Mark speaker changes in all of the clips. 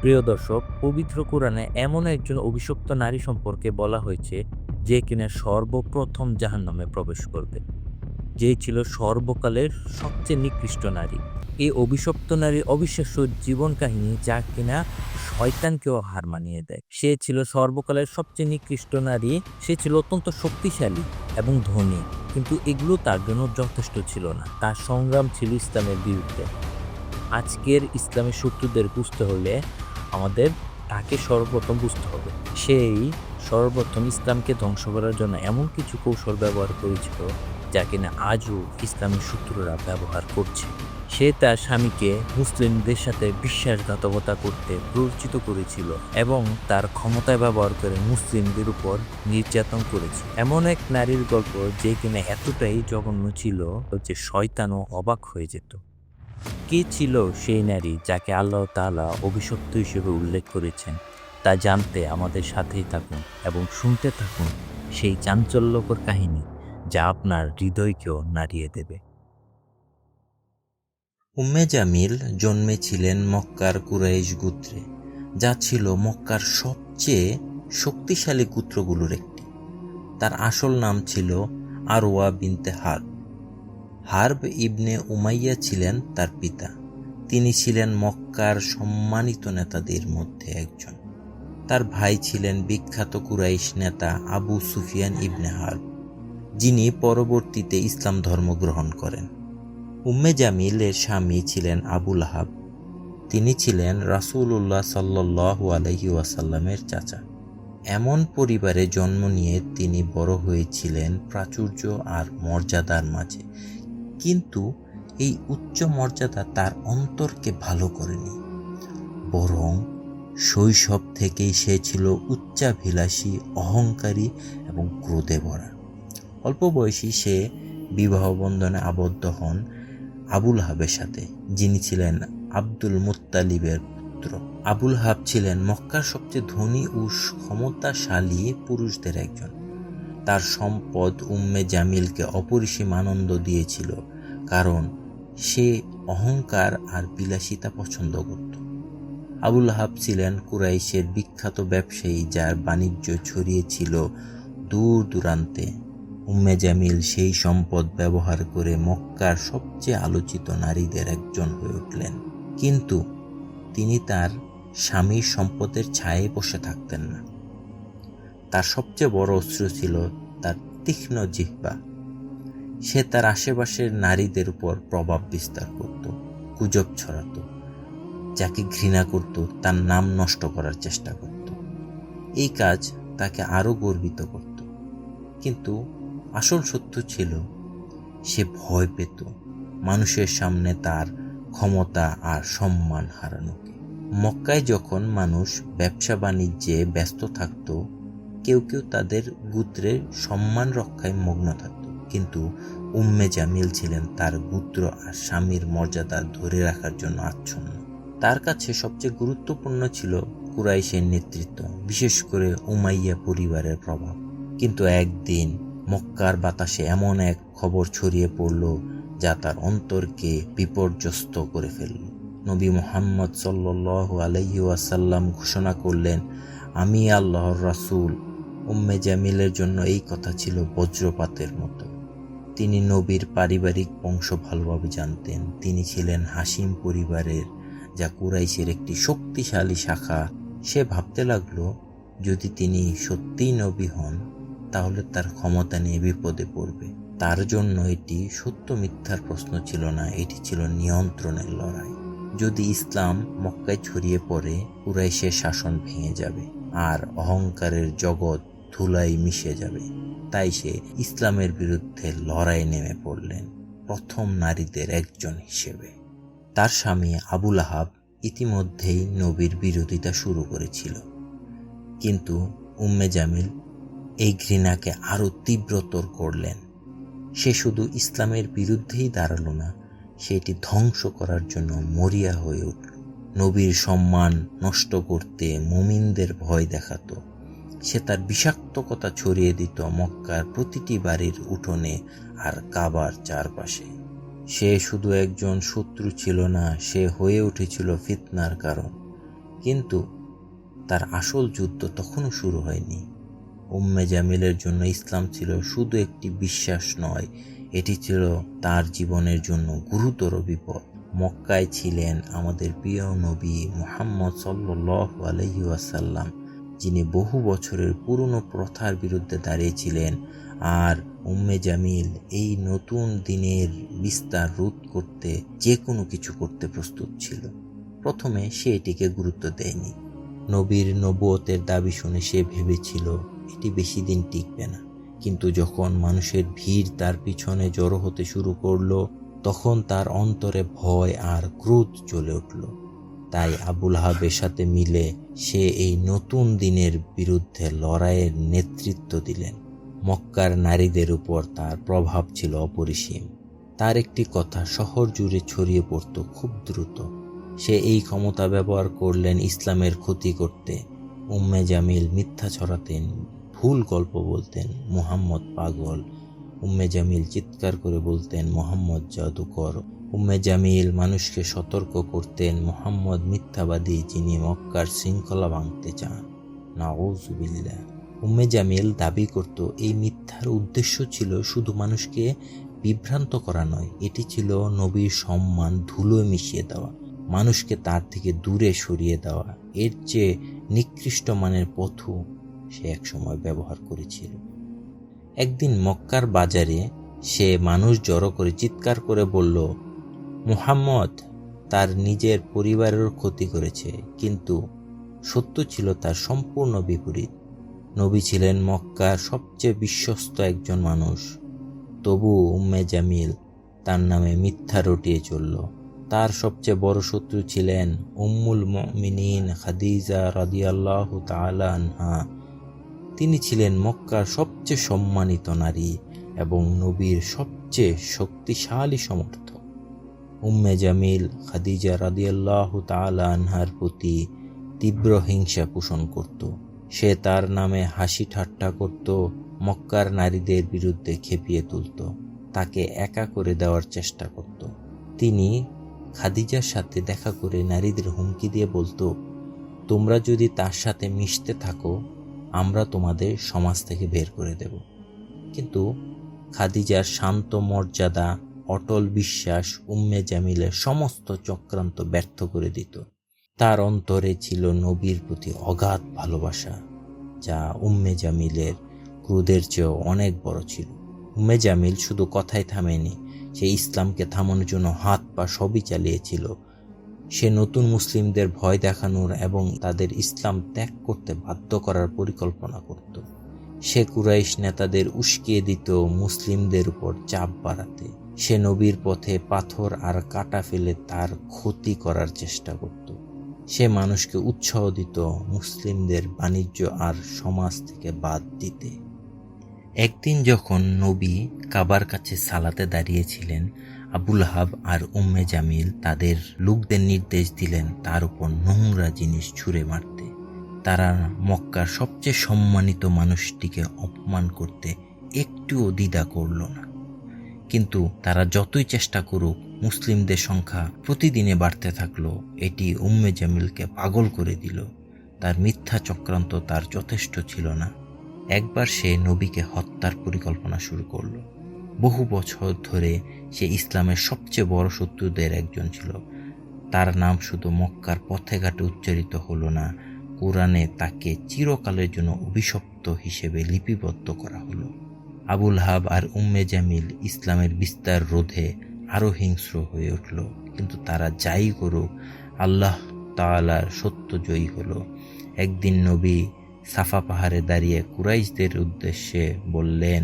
Speaker 1: প্রিয় দর্শক, পবিত্র কোরআনে এমন একজন অভিশপ্ত নারী সম্পর্কে বলা হয়েছে, যে কিনা সর্বপ্রথম জাহান্নামে প্রবেশ করবে। যে ছিল সর্বকালের সবচেয়ে নিকৃষ্ট নারী। এই অভিশপ্ত নারীর অবিশ্বাস্য জীবন কাহিনী যা কিনা শয়তানকেও হার মানিয়ে দেয়। সে ছিল সর্বকালের সবচেয়ে নিকৃষ্ট নারী, সে ছিল অত্যন্ত শক্তিশালী এবং ধনী, কিন্তু এগুলো তার জন্য যথেষ্ট ছিল না। তার সংগ্রাম ছিল ইসলামের বিরুদ্ধে। আজকের ইসলামের শত্রুদের বুঝতে হলে আমাদের তাকে সর্বপ্রথম বুঝতে হবে। সেই সর্বপ্রথম ইসলামকে ধ্বংস করার জন্য এমন কিছু কৌশল ব্যবহার করেছিল যা কিনা আজও ইসলামের শত্রুরা ব্যবহার করছে। সে তার স্বামীকে মুসলিমদের সাথে বিশ্বাসঘাতকতা করতে প্ররোচিত করেছিল এবং তার ক্ষমতায় ব্যবহার করে মুসলিমদের উপর নির্যাতন করেছে। এমন এক নারীর গল্প যে কিনা এতটাই জঘন্য ছিল যে শয়তানও অবাক হয়ে যেত। কে ছিল সেই নারী যাকে আল্লাহ তাআলা অভিশপ্ত হিসেবে উল্লেখ করেছেন? তা জানতে আমাদের সাথেই থাকুন এবং শুনতে থাকুন সেই চাঞ্চল্যকর কাহিনী যা আপনার হৃদয়কেও নাড়িয়ে দেবে।
Speaker 2: উম্মে জামিল জন্মেছিলেন মক্কার কুরাইশ গোত্রে, যা ছিল মক্কার সবচেয়ে শক্তিশালী গোত্রগুলোর একটি। তার আসল নাম ছিল আরওয়া বিনতে হার্ব হার্ব ইবনে উমাইয়া ছিলেন তার পিতা। তিনি ছিলেন মক্কার সম্মানিত নেতাদের মধ্যে একজন। তার ভাই ছিলেন বিখ্যাত কুরাইশ নেতা আবু সুফিয়ান ইবনে হার্ব, যিনি পরবর্তীতে ইসলাম ধর্ম গ্রহণ করেন। উম্মে জামিলের স্বামী ছিলেন আবুল আহাব তিনি ছিলেন রাসূলুল্লাহ সাল্লাল্লাহু আলাইহি ওয়াসাল্লামের চাচা। এমন পরিবারে জন্ম নিয়ে তিনি বড় হয়েছিলেন প্রাচুর্য আর মর্যাদার মাঝে। কিন্তু এই উচ্চ মর্যাদা তার অন্তরকে ভালো করেনি। বরং শৈশব থেকেই সে ছিল উচ্চাভিলাষী, অহংকারী এবং ক্রোধে ভরা। অল্প বয়সী সে বিবাহ বন্ধনে আবদ্ধ হন আবুল হাবের সাথে, যিনি ছিলেন আব্দুল মুত্তালিবের পুত্র। আবুল হাব ছিলেন মক্কার সবচেয়ে ধনী ও ক্ষমতাশালী পুরুষদের একজন। তার সম্পদ উম্মে জামিলকে অপরিসীম আনন্দ দিয়েছিল, কারণ সে অহংকার আর বিলাসিতা পছন্দ করত। আবুল হাব ছিলেন কুরাইশের বিখ্যাত ব্যবসায়ী যার বাণিজ্য ছড়িয়েছিল দূর দূরান্তে। উম্মে জামিল সেই সম্পদ ব্যবহার করে মক্কার সবচেয়ে আলোচিত নারীদের একজন হয়ে উঠলেন। কিন্তু তিনি তার স্বামীর সম্পদের ছায়ে বসে থাকতেন না। তার সবচেয়ে বড় অস্ত্র ছিল তার তীক্ষ্ণ জিহ্বা। সে তার আশেপাশের নারীদের উপর প্রভাব বিস্তার করত, গুজব ছড়াত, যাকে ঘৃণা করত, তার নাম নষ্ট করার চেষ্টা করত। এই কাজ তাকে আরও গর্বিত করত। কিন্তু আসল সত্য ছিল, সে ভয় পেত মানুষের সামনে তার ক্ষমতা আর সম্মান হারানোকে। মক্কায় যখন মানুষ ব্যবসা বাণিজ্যে ব্যস্ত থাকত কেউ কেউ তাদের গুত্রের সম্মান রক্ষায় মগ্ন থাকত। কিন্তু উম্মে জামিল ছিলেন তার গুত্র আর স্বামীর মর্যাদা ধরে রাখার জন্য আচ্ছন্ন। তার কাছে সবচেয়ে গুরুত্বপূর্ণ ছিল কুরাইশের নেতৃত্ব, বিশেষ করে উমাইয়া পরিবারের প্রভাব। কিন্তু একদিন মক্কার বাতাসে এমন এক খবর ছড়িয়ে পড়ল যা তার অন্তরকে বিপর্যস্ত করে ফেলল। নবী মোহাম্মদ সাল্লাহ আলহি ওয়াসাল্লাম ঘোষণা করলেন, আমি আল্লাহর রাসূল উম্মে জামিলের জন্য এই কথা ছিল বজ্রপাতের মতো। তিনি নবীর পারিবারিক বংশ ভালোভাবে জানতেন। তিনি ছিলেন হাসিম পরিবারের, যা কুরাইশের একটি শক্তিশালী শাখা। সে ভাবতে লাগল, যদি তিনি সত্যিই নবী হন, তাহলে তার ক্ষমতা নিয়ে বিপদে পড়বে। তার জন্য এটি সত্য মিথ্যার প্রশ্ন ছিল না, এটি ছিল নিয়ন্ত্রণের লড়াই। যদি ইসলাম মক্কায় ছড়িয়ে পড়ে, কুরাইশের শাসন ভেঙে যাবে, আর অহংকারের জগৎ ধুলাই মিশে যাবে। তাই সে ইসলামের বিরুদ্ধে লড়াই নেমে পড়লেন প্রথম নারীদের একজন হিসেবে। তার স্বামী আবুল আহাব ইতিমধ্যেই নবীর বিরোধিতা শুরু করেছিল। কিন্তু উম্মে জামিল এই ঘৃণাকে আরও তীব্রতর করলেন। সে শুধু ইসলামের বিরুদ্ধেই দাঁড়াল না সেটি ধ্বংস করার জন্য মরিয়া হয়ে উঠল। নবীর সম্মান নষ্ট করতে মুমিনদের ভয় দেখাতো। সে তার বিষাক্তকতা ছড়িয়ে দিত মক্কার প্রতিটি বাড়ির উঠোনে আর কাবার চারপাশে। সে শুধু একজন শত্রু ছিল না, সে হয়ে উঠেছিল ফিতনার কারণ। কিন্তু তার আসল যুদ্ধ তখনও শুরু হয়নি। উম্মে জামিলের জন্য ইসলাম ছিল শুধু একটি বিশ্বাস নয়, এটি ছিল তার জীবনের জন্য গুরুতর বিপদ। মক্কায় ছিলেন আমাদের প্রিয় নবী মুহাম্মদ সাল্লাহ আলহি ওয়াসাল্লাম। যিনি বহু বছরের পুরনো প্রথার বিরুদ্ধে দাঁড়িয়েছিলেন। আর উম্মে জামিল এই নতুন দিনের বিস্তার রোধ করতে যে কোনো কিছু করতে প্রস্তুত ছিল। প্রথমে সে এটিকে গুরুত্ব দেয়নি। নবীর নবতের দাবি শুনে সে ভেবেছিল, এটি বেশি দিন টিকবে না। কিন্তু যখন মানুষের ভিড় তার পিছনে জড়ো হতে শুরু করল, তখন তার অন্তরে ভয় আর ক্রোধ চলে উঠল। তাই আবুল হাবের সাথে মিলে সে এই নতুন দিনের বিরুদ্ধে লড়াইয়ের নেতৃত্ব দিলেন। মক্কার নারীদের উপর তার প্রভাব ছিল অপরিসীম। তার একটি কথা শহর জুড়ে ছড়িয়ে পড়ত খুব দ্রুত। সে এই ক্ষমতা ব্যবহার করলেন ইসলামের ক্ষতি করতে। উম্মে জামিল মিথ্যা ছড়াতেন, ভুল গল্প বলতেন, মুহাম্মদ পাগল উম্মে জামিল চিৎকার করে বলতেন, মোহাম্মদ জাদুকর উম্মে জামিল মানুষকে সতর্ক করতেন, মোহাম্মদ মিথ্যাবাদী যিনি মক্কার শৃঙ্খলা ভাঙতে চান। নাউজুবিল্লাহ উম্মে জামিল দাবি করত, এই মিথ্যার উদ্দেশ্য ছিল শুধু মানুষকে বিভ্রান্ত করা নয়, এটি ছিল নবীর সম্মান ধুলোয় মিশিয়ে দেওয়া, মানুষকে তার থেকে দূরে সরিয়ে দেওয়া। এর চেয়ে নিকৃষ্ট মানের পথু সে একসময় ব্যবহার করেছিল। একদিন মক্কার বাজারে সে মানুষ জড়ো করে চিৎকার করে বলল, মুহাম্মদ তার নিজের পরিবারের ক্ষতি করেছে, কিন্তু সত্য ছিল তার সম্পূর্ণ বিপরীত। নবী ছিলেন মক্কার সবচেয়ে বিশ্বস্ত একজন মানুষ। তবু উম্মে জামিল তার নামে মিথ্যা রটিয়ে চলল। তার সবচেয়ে বড় শত্রু ছিলেন উম্মুল মিনীন খাদিজা রাদিয়াল্লাহ তাআলা আনহা। তিনি ছিলেন মক্কার সবচেয়ে সম্মানিত নারী এবং নবীর সবচেয়ে শক্তিশালী সমর্থক। উম্মে জামিল খাদিজা রাদিয়াল্লাহ তাআলা আনহার প্রতি তীব্র হিংসা পোষণ করত। সে তার নামে হাসি ঠাট্টা করত, মক্কার নারীদের বিরুদ্ধে খেপিয়ে তুলত, তাকে একা করে দেওয়ার চেষ্টা করত। তিনি খাদিজার সাথে দেখা করে নারীদের হুমকি দিয়ে বলতো, তোমরা যদি তার সাথে মিশতে থাকো আমরা তোমাদের সমাজ থেকে বের করে দেব। কিন্তু খাদিজার শান্ত মর্যাদা, অটল বিশ্বাস, উম্মে জামিলের সমস্ত চক্রান্ত ব্যর্থ করে দিত। তার অন্তরে ছিল নবীর প্রতি অগাধ ভালোবাসা, যা উম্মে জামিলের ক্রুদের চেয়েও অনেক বড় ছিল। উম্মে জামিল শুধু কথায় থামেনি, সে ইসলামকে থামানোর জন্য হাত পা সবই চালিয়েছিল। সে নতুন মুসলিমদের ভয় দেখানোর এবং তাদের ইসলাম ত্যাগ করতে বাধ্য করার পরিকল্পনা করত। সে কুরাইশ নেতাদের উস্কিয়ে দিত মুসলিমদের উপর চাপ বাড়াতে। সে নবীর পথে পাথর আর কাটা ফেলে তার ক্ষতি করার চেষ্টা করত। সে মানুষকে উৎসাহ দিত মুসলিমদের বাণিজ্য আর সমাজ থেকে বাদ দিতে। একদিন যখন নবী কাবার কাছে সালাতে দাঁড়িয়েছিলেন আবুল হাব আর উম্মে জামিল তাদের লোকদের নির্দেশ দিলেন তার উপর নোংরা জিনিস ছুঁড়ে মারতে। তারা মক্কার সবচেয়ে সম্মানিত মানুষটিকে অপমান করতে একটুও দ্বিধা করল না। কিন্তু তারা যতই চেষ্টা করুক, মুসলিমদের সংখ্যা প্রতিদিনে বাড়তে থাকল। এটি উম্মে জামিলকে পাগল করে দিল। তার মিথ্যা চক্রান্ত তার যথেষ্ট ছিল না। একবার সে নবীকে হত্যার পরিকল্পনা শুরু করল। বহু বছর ধরে সে ইসলামের সবচেয়ে বড় শত্রুদের একজন ছিল। তার নাম শুধু মক্কার পথে ঘাটে উচ্চারিত হলো না, কোরআনে তাকে চিরকালের জন্য অভিশপ্ত হিসেবে লিপিবদ্ধ করা হলো। আবুল হাব আর উম্মে জামিল ইসলামের বিস্তার রোধে আরও হিংস্র হয়ে উঠল, কিন্তু তারা যাই করুক, আল্লাহ তালার সত্য জয়ী হলো। একদিন নবী সাফা পাহাড়ে দাঁড়িয়ে কুরাইশদের উদ্দেশ্যে বললেন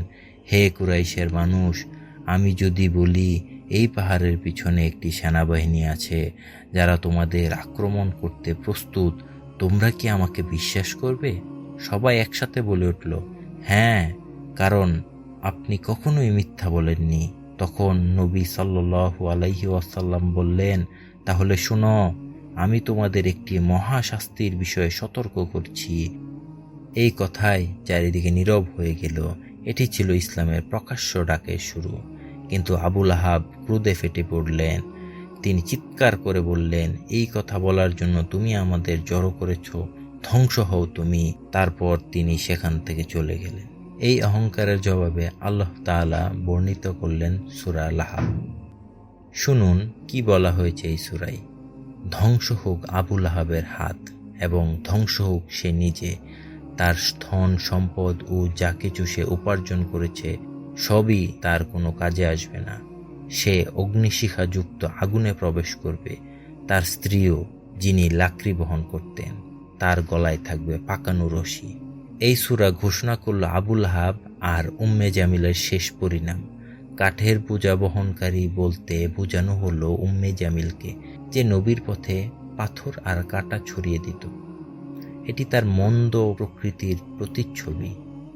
Speaker 2: হে কুরাইশের মানুষ, আমি যদি বলি, এই পাহাড়ের পিছনে একটি সেনাবাহিনী আছে, যারা তোমাদের আক্রমণ করতে প্রস্তুত, তোমরা কি আমাকে বিশ্বাস করবে? সবাই একসাথে বলে উঠল হ্যাঁ কারণ আপনি কখনোই মিথ্যা বলেননি। তখন নবী সাল্লু আলাইহি ওয়াসাল্লাম বললেন, তাহলে শোনো, আমি তোমাদের একটি মহাশাস্তির বিষয়ে সতর্ক করছি। এই কথায় চারিদিকে নীরব হয়ে গেল। এটি ছিল ইসলামের প্রকাশ্য ডাকের শুরু। কিন্তু আবুল আহাব ক্রোধে ফেটে পড়লেন। তিনি চিৎকার করে বললেন, এই কথা বলার জন্য তুমি আমাদের জড়ো করেছ, ধ্বংস হও তুমি। তারপর তিনি সেখান থেকে চলে গেলেন। এই অহংকারের জবাবে আল্লাহ তাআলা বর্ণিত করলেন সুরা লাহাব। শুনুন, কি বলা হয়েছে এই সুরাই ধ্বংস হোক আবুল আহাবের হাত এবং ধ্বংস হোক সে নিজে। তার ধন, সম্পদ ও যা কিছু সে উপার্জন করেছে, সবই তার কোনো কাজে আসবে না। সে অগ্নিশিখাযুক্ত আগুনে প্রবেশ করবে। তার স্ত্রীও, যিনি লাকড়ি বহন করতেন, তার গলায় থাকবে পাকানো রশি। এই সুরা ঘোষণা করল আবুল হাব আর উম্মে জামিলের শেষ পরিণাম। কাঠের পূজা বহনকারী বলতে বোঝানো হলো উম্মে জামিলকে যে নবীর পথে পাথর আর কাটা ছড়িয়ে দিত। এটি তার মন্দ প্রকৃতির প্রতিচ্ছবি।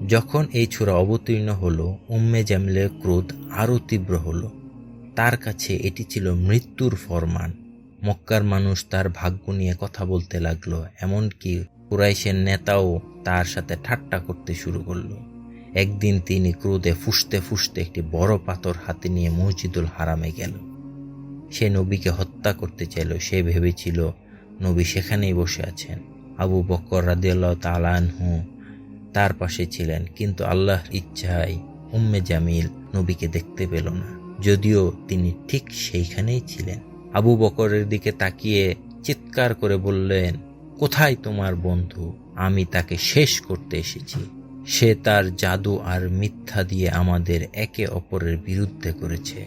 Speaker 2: যখন এই ছোরা অবতীর্ণ হলো, উম্মে জামিলের ক্রোধ আরও তীব্র হলো। তার কাছে এটি ছিল মৃত্যুর ফরমান। মক্কার মানুষ তার ভাগ্য নিয়ে কথা বলতে লাগল, এমনকি কুরাইশের নেতাও তার সাথে ঠাট্টা করতে শুরু করল। একদিন তিনি ক্রোধে ফুসতে ফুসতে একটি বড় পাথর হাতে নিয়ে মসজিদুল হারামে গেল। সে নবীকে হত্যা করতে চাইল, সে ভেবেছিল, নবী সেখানেই বসে আছেন। আবু বক্কর রাদিয়াল্লাহ তালানহু তার পাশে ছিলেন, কিন্তু আল্লাহর ইচ্ছায় উম্মে জামিল নবীকে দেখতে পেল না। যদিও তিনি ঠিক সেইখানেই ছিলেন। আবু বকরের দিকে তাকিয়ে চিৎকার করে বললেন, কোথায় তোমার বন্ধু? আমি তাকে শেষ করতে এসেছি। সে তার জাদু আর মিথ্যা দিয়ে আমাদের একে অপরের বিরুদ্ধে করেছে।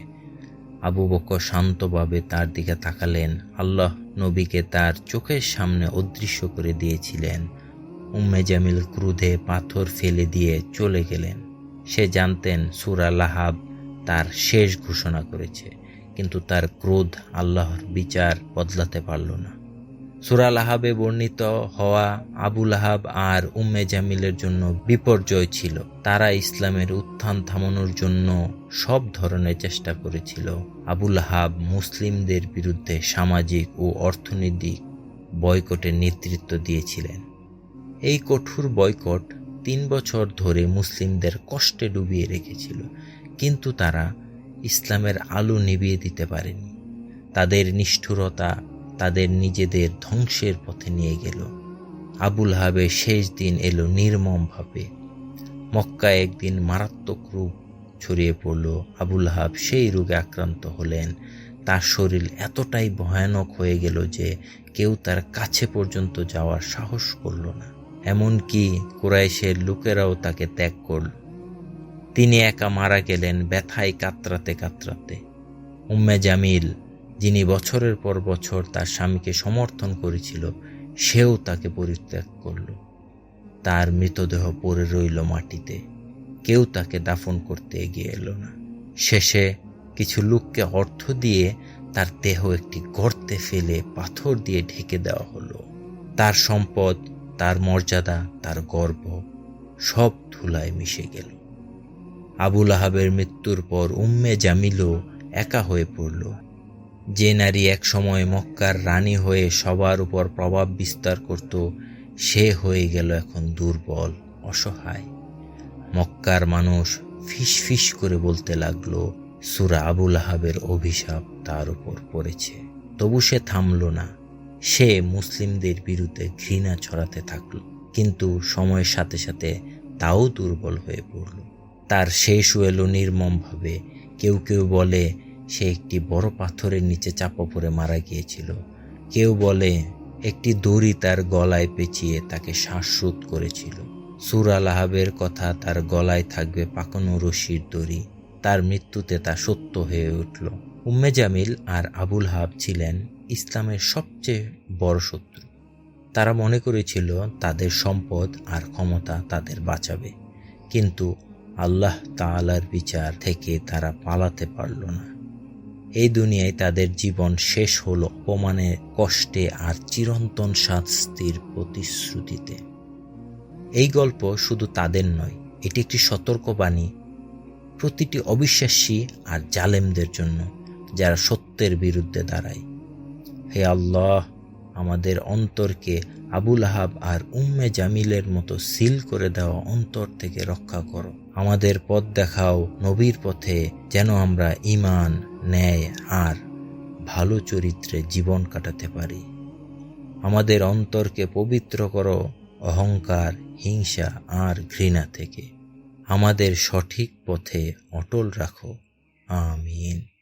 Speaker 2: আবু বকর শান্তভাবে তার দিকে তাকালেন। আল্লাহ নবীকে তার চোখের সামনে অদৃশ্য করে দিয়েছিলেন। উম্মে জামিল ক্রুধে পাথর ফেলে দিয়ে চলে গেলেন। সে জানতেন সুরা লাহাব তার শেষ ঘোষণা করেছে, কিন্তু তার ক্রোধ আল্লাহর বিচার বদলাতে পারল না। সুরা লাহাবে বর্ণিত হওয়া আবুল লাহাব আর উম্মে জামিলের জন্য বিপর্যয় ছিল। তারা ইসলামের উত্থান থামানোর জন্য সব ধরনের চেষ্টা করেছিল। আবুল লাহাব মুসলিমদের বিরুদ্ধে সামাজিক ও অর্থনৈতিক বয়কটের নেতৃত্ব দিয়েছিলেন। এই কঠোর বয়কট তিন বছর ধরে মুসলিমদের কষ্টে ডুবিয়ে রেখেছিল, কিন্তু তারা ইসলামের আলো নিভিয়ে দিতে পারেনি। তাদের নিষ্ঠুরতা তাদের নিজেদের ধ্বংসের পথে নিয়ে গেল। আবুল হাবের শেষ দিন এলো নির্মমভাবে। মক্কায় একদিন মারাত্মক রূপ ছড়িয়ে পড়ল। আবুল হাব সেই রোগে আক্রান্ত হলেন। তার শরীর এতটাই ভয়ানক হয়ে গেল যে কেউ তার কাছে পর্যন্ত যাওয়ার সাহস করল না। এমনকি কুরাইশের লোকেরাও তাকে ত্যাগ করল। তিনি একা মারা গেলেন ব্যথায় কাতরাতে কাতরাতে। উম্মে জামিল যিনি বছরের পর বছর তার স্বামীকে সমর্থন করেছিল, সেও তাকে পরিত্যাগ করল। তার মৃতদেহ পড়ে রইল মাটিতে। কেউ তাকে দাফন করতে এগিয়ে এলো না। শেষে কিছু লোককে অর্থ দিয়ে তার দেহ একটি গর্তে ফেলে পাথর দিয়ে ঢেকে দেওয়া হলো। তার সম্পদ, তার মর্যাদা, তার গর্ব সব ধুলায় মিশে গেল। আবুল আহাবের মৃত্যুর পর উম্মে জামিলও একা হয়ে পড়ল। যে নারী এক সময় মক্কার রানী হয়ে সবার উপর প্রভাব বিস্তার করত, সে হয়ে গেল এখন দুর্বল, অসহায়। মক্কার মানুষ ফিস ফিস করে বলতে লাগল, সুরা আবুল আহাবের অভিশাপ তার উপর পড়েছে। তবু সে থামল না। সে মুসলিমদের বিরুদ্ধে ঘৃণা ছড়াতে থাকল, কিন্তু সময়ের সাথে সাথে তাও দুর্বল হয়ে পড়ল। তার শেষ এলো নির্মমভাবে। কেউ কেউ বলে সে একটি বড় পাথরের নিচে চাপা পড়ে মারা গিয়েছিল। কেউ বলে, একটি দড়ি তার গলায় পেঁচিয়ে তাকে শ্বাসরোধ করেছিল। সুর আলাহাবের কথা তার গলায় থাকবে পাকানো রশির দড়ি। তার মৃত্যুতে তা সত্য হয়ে উঠল। উম্মে জামিল আর আবুল হাব ছিলেন ইসলামের সবচেয়ে বড় শত্রু। তারা মনে করেছিল, তাদের সম্পদ আর ক্ষমতা তাদের বাঁচাবে। কিন্তু আল্লাহ তাআলার বিচার থেকে তারা পালাতে পারল না। এই দুনিয়ায় তাদের জীবন শেষ হলো অপমানের কষ্টে আর চিরন্তন শাস্তির প্রতিশ্রুতিতে। এই গল্প শুধু তাদের নয়, এটি একটি সতর্কবাণী প্রতিটি অবিশ্বাসী আর জালেমদের জন্য, যারা সত্যের বিরুদ্ধে দাঁড়ায়। হে আল্লাহ, আমাদের অন্তরকে আবুল আহাব আর উম্মে জামিলের মতো সিল করে দেওয়া অন্তর থেকে রক্ষা করো। আমাদের পথ দেখাও নবীর পথে, যেন আমরা ইমান ন্যায় আর ভালো চরিত্রে জীবন কাটাতে পারি। আমাদের অন্তরকে পবিত্র করো অহংকার, হিংসা আর ঘৃণা থেকে। আমাদের সঠিক পথে অটল রাখো। আমিন।